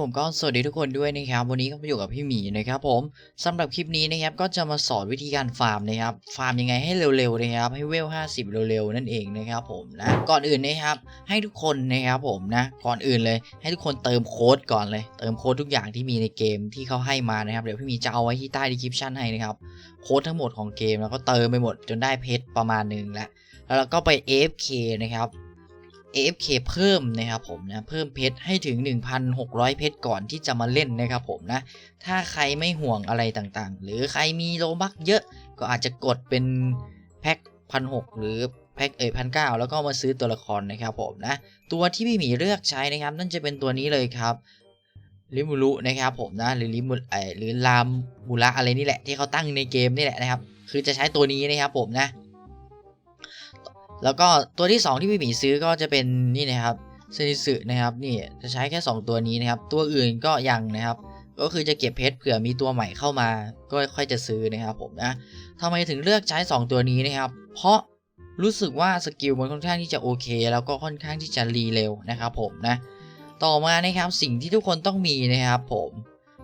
ผมก็สวัสดีทุกคนด้วยนะครับ วันนี้ก็มาอยู่กับพี่หมีนะครับผมสำหรับคลิปนี้นะครับก็จะมาสอนวิธีการฟาร์มนะครับ ฟาร์มยังไงให้เร็วๆนะครับ ให้เวล 50 เร็วๆนั่นเองนะครับผมนะก่อนอื่นนะครับ ให้ทุกคนนะครับผมนะก่อนอื่นเลย ให้ทุกคนเติมโค้ดก่อนเลย เติมโค้ดทุกอย่างที่มีในเกมที่เขาให้มานะครับเดี๋ยวพี่หมีจะเอาไว้ที่ใต้ดีคริปชันให้นะครับโค้ดทั้งหมดของเกมแล้วก็เติมไปหมดจนได้เพชรประมาณหนึงแล้วแล้วเราก็ไป AFK นะครับ AFK เพิ่มนะครับผมนะเพิ่มเพชรให้ถึง 1,600 เพชรก่อนที่จะมาเล่นนะครับผมนะถ้าใครไม่ห่วงอะไรต่างๆ หรือใครมีโลบักเยอะก็อาจจะกดเป็นแพ็คพันหหรือแพ็คเอ่ยพันเแล้วก็มาซื้อตัวละครนะครับผมนะตัวที่พี่หมีเลือกใช้นะครับ นั่นจะเป็นตัวนี้เลยครับลิมูรุนะครับผมนะหรือลิมูเอหรือลามมูระอะไรนี่แหละที่เขาตั้งในเกมนี่แหละนะครับ คือจะใช้ตัวนี้นะครับผมนะ แล้วก็ตัวที่ 2 ที่พี่หมีซื้อก็จะเป็นนี่นะครับเซนิสึนะครับนี่จะใช้แค่ 2 ตัวนี้นะครับ ตัวอื่นก็ยังนะครับ ก็คือจะเก็บเพชรเผื่อมีตัวใหม่เข้ามา ก็ค่อยจะซื้อนะครับผมนะทำไมถึงเลือกใช้ 2 ตัวนี้นะครับ เพราะรู้สึกว่าสกิลมันค่อนข้างที่จะโอเค แล้วก็ค่อนข้างที่จะรีเร็วนะครับผมนะต่อมานะครับสิ่งที่ทุกคนต้องมีนะครับผม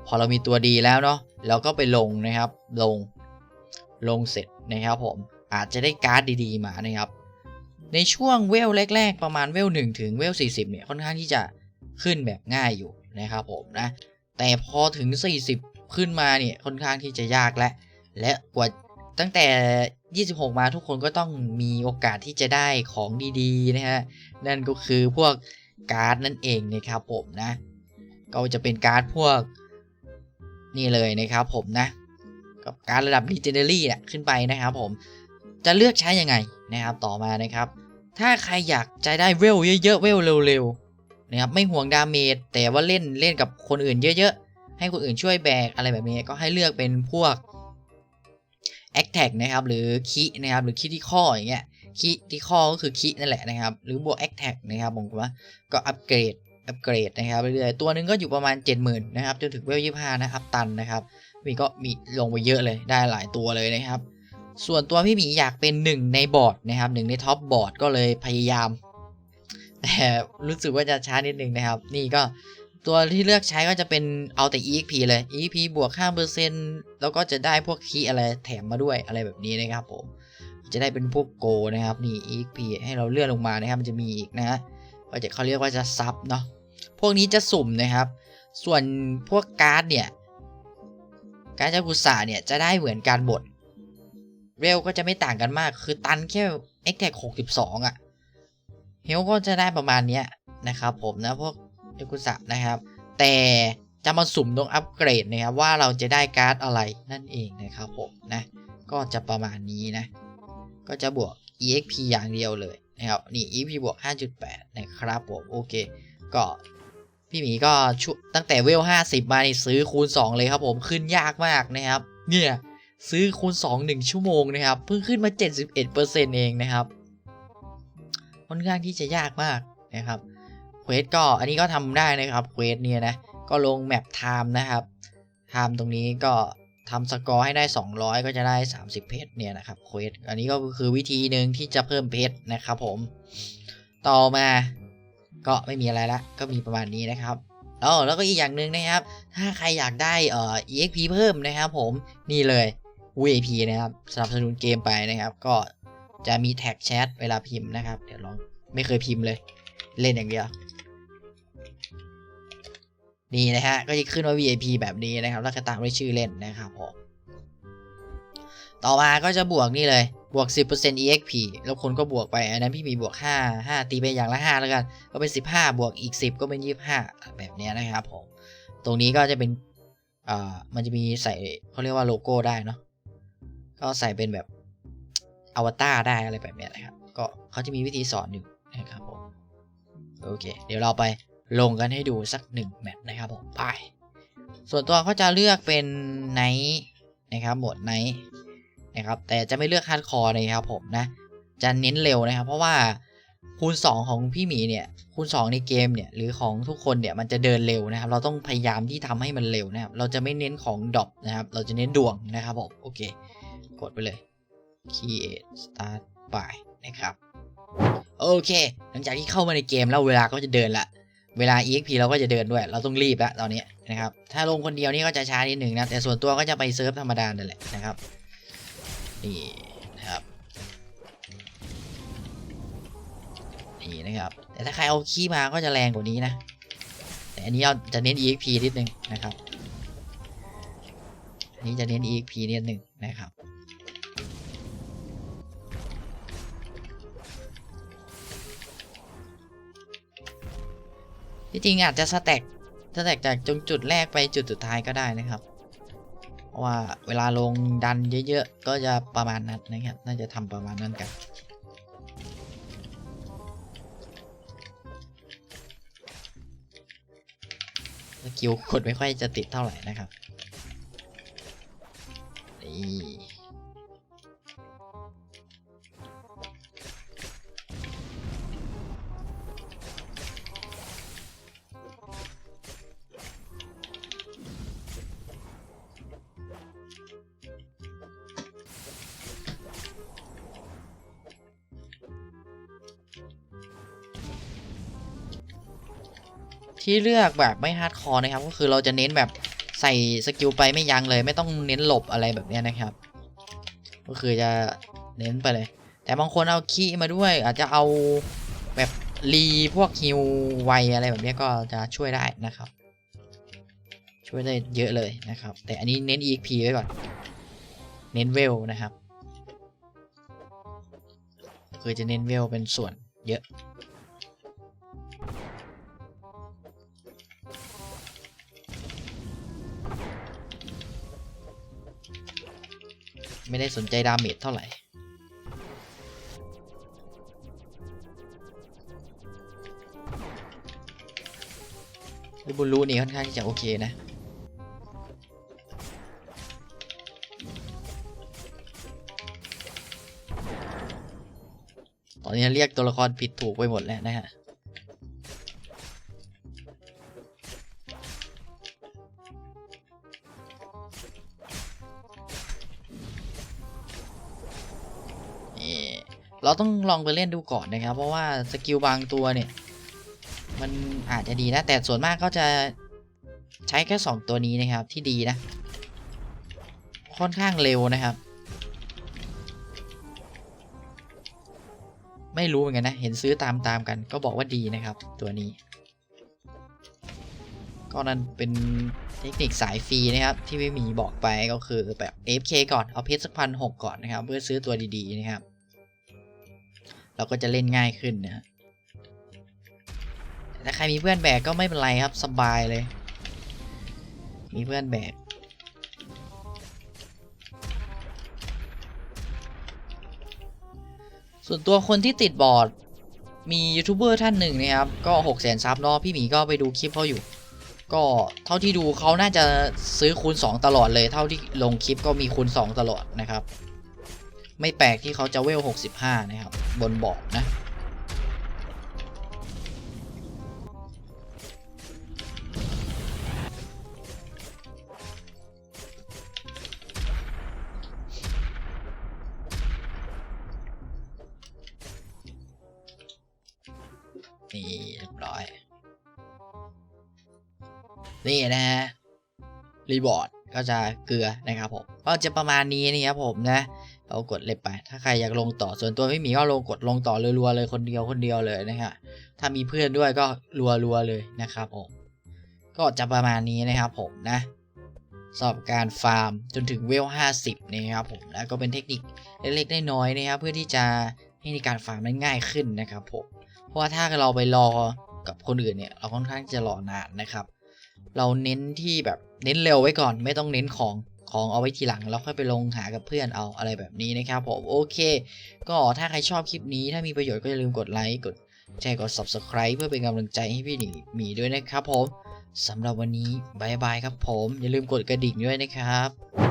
พอเรามีตัวดีแล้วเนาะเราก็ไปลงนะครับลงลงเสร็จนะครับผมอาจจะได้การ์ดดีๆมานะครับ ในช่วงเวลแรก ๆ ประมาณเวล1ถึงเวล40เนี่ยค่อนข้างที่จะขึ้นแบบง่ายอยู่นะครับผมนะแต่พอถึง 40 ขึ้นมาเนี่ยค่อนข้างที่จะยากและ และกว่าตั้งแต่ 26 มาทุกคนก็ต้องมีโอกาสที่จะได้ของดีๆนะฮะนั่นก็คือพวกการ์ดนั่นเองนะครับผมนะก็จะเป็นการ์ดพวกนี่เลยนะครับผมนะ กับการระดับ Legendary เนี่ยขึ้นไปนะครับผม จะเลือกใช้ยังไงนะครับต่อมานะครับ ถ้าใครอยากจะได้เวลเยอะๆเวลเร็วๆนะครับไม่ห่วงดาเมจแต่ว่าเล่นเล่นกับคนอื่นเยอะๆ ให้คนอื่นช่วยแบกอะไรแบบนี้ก็ให้เลือกเป็นพวก a c t a g นะครับหรือคีนะครับหรือคีที่ข้ออย่างเงี้ยคีที่ข้อก็คือคีนั่นแหละนะครับ หรือบวก a c t a g นะครับผมว่าก็อัปเกรดอัปเกรดนะครับเรื่อยๆตัวหนึงก็อยู่ประมาณ 70,000นะครับจนถึงเวล25นะครับตันนะครับมีก็มีลงไปเยอะเลยได้หลายตัวเลยนะครับ ส่วนตัวพี่หมีอยากเป็นหนึ่งในบอร์ดนะครับหนึ่งในท็อปบอร์ดก็เลยพยายาม แต่รู้สึกว่าจะช้านิดนึงนะครับ นี่ก็ตัวที่เลือกใช้ก็จะเป็นเอาแต่ EXP เลย EXP บวก5%แล้วก็จะได้พวกคีอะไรแถมมาด้วยอะไรแบบนี้นะครับผม จะได้เป็นพวกโกนะครับนี่ EXP ให้เราเลื่อนลงมานะครับ มันจะมีอีกนะก็จะเขาเรียกว่าจะซับเนาะพวกนี้จะสุ่มนะครับ ส่วนพวกการ์ดเนี่ย การ์ดจากุสาเนี่ยจะได้เหมือนการบด เร็วก็จะไม่ต่างกันมาก คือตันแค่ x t a g 62อะ เฮลก็จะได้ประมาณเนี้ยนะครับผมนะพวกเอกุสะนะครับ แต่จะมาสุ่มตรงอัปเกรดนะครับว่าเราจะได้การ์ดอะไรนั่นเองนะครับผมนะ ก็จะประมาณนี้นะ ก็จะบวก exp อย่างเดียวเลยนะครับนี่ exp บวก 5.8 นะครับผมโอเค ก็พี่หมีก็ชุตั้งแต่เวล 50 มานี่ซื้อคูณ 2 เลยครับผมขึ้นยากมากนะครับ เนี่ย ซื้อคูณ 2 1 ชั่วโมงนะครับเพิ่งขึ้นมา 71%เองนะครับค่อนข้างที่จะยากมากนะครับเควสก็อันนี้ก็ทำได้นะครับเควสเนี่ยนะก็ลงแมปไทม์นะครับไทม์ตรงนี้ก็ทำสกอร์ให้ได้ 200 ก็จะได้ 30 เพชรเนี่ยนะครับเควสอันนี้ก็คือวิธีหนึ่งที่จะเพิ่มเพชรนะครับผม ต่อมาก็ไม่มีอะไรละ ก็มีประมาณนี้นะครับอ๋อแล้วก็อีกอย่างหนึ่งนะครับ ถ้าใครอยากได้เอ่อ EXP เพิ่มนะครับผมนี่เลย VIP นะครับสนับสนุนเกมไปนะครับ ก็จะมีแท็กแชทเวลาพิมพ์นะครับ เดี๋ยวลองไม่เคยพิมพ์เลย เล่นอย่างเดียว นี่นะฮะก็จะขึ้นว่า VIP แบบนี้นะครับ แล้วก็ตามด้วยชื่อเล่นนะครับผมต่อมาก็จะบวกนี่เลยบวก 10% EXP แล้วคนก็บวกไป อันนั้นพี่มีบวก 5 5 ตีไปอย่างละ 5 แล้วกัน ก็เป็น 15 บวกอีก 10 ก็เป็น 25 แบบนี้นะครับผม ตรงนี้ก็จะเป็น อ่า มันจะมีใส่เขาเรียกว่าโลโก้ได้เนาะ ก็ใส่เป็นแบบอวตารได้อะไรแบบนี้นะครับ ก็เขาจะมีวิธีสอนอยู่นะครับผมโอเค เดี๋ยวเราไปลงกันให้ดูสักหนึ่งแมตช์นะครับผมไปส่วนตัวเขาจะเลือกเป็นไนท์นะครับโหมดไนท์นะครับ แต่จะไม่เลือกฮาร์ดคอร์นะครับผมนะ จะเน้นเร็วนะครับ เพราะว่าคูณ 2 ของพี่หมีเนี่ยคูณ 2 ในเกมเนี่ยหรือของทุกคนเนี่ยมันจะเดินเร็วนะครับ เราต้องพยายามที่ทำให้มันเร็วนะครับ เราจะไม่เน้นของดรอปนะครับ เราจะเน้นดวงนะครับผมโอเค กดไปเลย create start by นะครับ โอเค หลังจากที่เข้ามาในเกมแล้วเวลาก็จะเดินละ เวลา EXP เราก็จะเดินด้วย เราต้องรีบล้วตอนนี้นะครับ ถ้าลงคนเดียวนี่ก็จะช้านิดหนึ่งนะ แต่ส่วนตัวก็จะไปเซิร์ฟธรรมดานั่นแหละนะครับ นี่นะครับ นี่นะครับ แต่ถ้าใครเอาขี้มาก็จะแรงกว่านี้นะ แต่อันนี้เราจะเน้น EXP นิดนึงนะครับ นี้จะเน้น EXP นิดนึงนะครับที่จริงอาจจะสแต็กสแต็กจากจงจุดแรกไปจุดสุดท้ายก็ได้นะครับ เพราะว่าเวลาลงดันเยอะๆ ก็จะประมาณนั้นนะครับ น่าจะทำประมาณนั้นกันสกิลกดไม่ค่อยจะติดเท่าไหร่นะครับ ที่เลือกแบบไม่ฮาร์ดคอร์นะครับ ก็คือเราจะเน้นแบบ ใส่สกิลไปไม่ยั้งเลยไม่ต้องเน้นหลบอะไรแบบนี้นะครับ ก็คือจะเน้นไปเลย แต่บางคนเอาคีมาด้วย อาจจะเอาแบบรีพวกฮิวไวอะไรแบบนี้ก็จะช่วยได้นะครับ ช่วยได้เยอะเลยนะครับ แต่อันนี้เน้น EXP ไว้ก่อน เน้นเวลนะครับ คือจะเน้นเวลเป็นส่วนเยอะ ไม่ได้สนใจดาเมจเท่าไหร่ลิบูรูนี่ค่อนข้างที่จะโอเคนะ ตอนนี้เรียกตัวละครผิดถูกไปหมดแล้วนะฮะ เราต้องลองไปเล่นดูก่อนนะครับ เพราะว่าสกิลบางตัวเนี่ย มันอาจจะดีนะ แต่ส่วนมากก็จะใช้แค่ 2 ตัวนี้นะครับที่ดีนะ ค่อนข้างเร็วนะครับ ไม่รู้เหมือนกันนะ เห็นซื้อตามตามกัน ก็บอกว่าดีนะครับ ตัวนี้ ก็นั่นเป็นเทคนิคสายฟรีนะครับ ที่ไม่มีบอกไปก็คือแบบ FK ก่อนเอาเพชรสักพันหกก่อนนะครับ เพื่อซื้อตัวดีๆนะครับ เราก็จะเล่นง่ายขึ้นนะฮะแต่ถ้าใครมีเพื่อนแบกก็ไม่เป็นไรครับสบายเลย มีเพื่อนแบกส่วนตัวคนที่ติดบอร์ดมียูทูบเบอร์ท่านหนึ่งนะครับ ก็6 0 0 0 0ซับเนาะพี่หมีก็ไปดูคลิปเขาอยู่ ก็เท่าที่ดูเขาน่าจะซื้อคูณ 2 ตลอดเลย เท่าที่ลงคลิปก็มีคูณ 2 ตลอดนะครับ ไม่แปลกที่เขาจะเวล 65 นะครับ บนบอร์ดนะ นี่เรียบร้อย นี่นะฮะ รีบอร์ดก็จะเกลือนะครับผม ก็จะประมาณนี้นะครับผมนะ เรากดเล็บไป ถ้าใครอยากลงต่อส่วนตัวไม่มีก็ลงกดลงต่อรัวๆเลยคนเดียวคนเดียวเลยนะฮะถ้ามีเพื่อนด้วยก็รัวๆเลยนะครับผมก็จะประมาณนี้นะครับผมนะสำหรับการฟาร์มจนถึงเวล 50นะครับผมแล้วก็เป็นเทคนิคเล็กๆน้อยๆนะครับเพื่อที่จะให้ในการฟาร์มมันง่ายขึ้นนะครับผมเพราะว่าถ้าเราไปรอกับคนอื่นเนี่ยเราค่อนข้างจะรอนานนะครับ เราเน้นที่แบบเน้นเร็วไว้ก่อนไม่ต้องเน้นของ ของเอาไว้ทีหลังแล้วค่อยไปลงหากับเพื่อนเอาอะไรแบบนี้นะครับผมโอเค ก็ถ้าใครชอบคลิปนี้ถ้ามีประโยชน์ก็อย่าลืมกดไลค์กดแชร์กด subscribe เพื่อเป็นกำลังใจให้พี่หนิงมีด้วยนะครับผมสำหรับวันนี้บายบายครับผม อย่าลืมกดกระดิ่งด้วยนะครับ